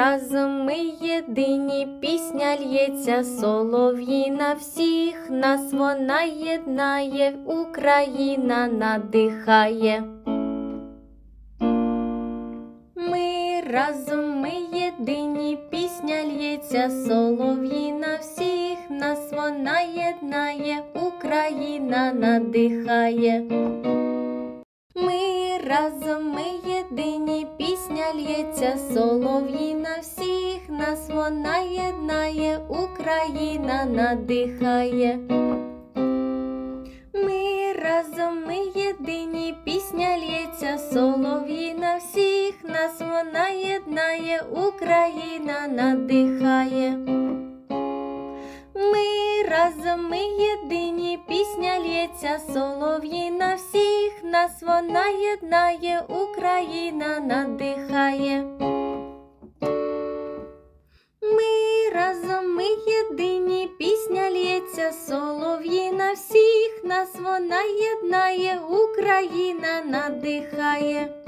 разом ми єдині, пісня лється солов'ї на всіх нас вона єднає, Україна надихає. Ми разом ми єдині, пісня лється солов'ї на всіх нас вона єднає, Україна надихає. Разом ми єдині, пісня лється солов'ї на всіх нас вона єднає, Україна надихає. Ми разом ми єдині, пісня лється солов'ї на всіх нас вона єднає, Україна надихає. Ми разом ми єдині, пісня лється солов'ї на всіх нас вона єднає, Україна надихає. Ми разом ми єдині, пісня лється солов'ї на всіх нас вона єднає, Україна надихає.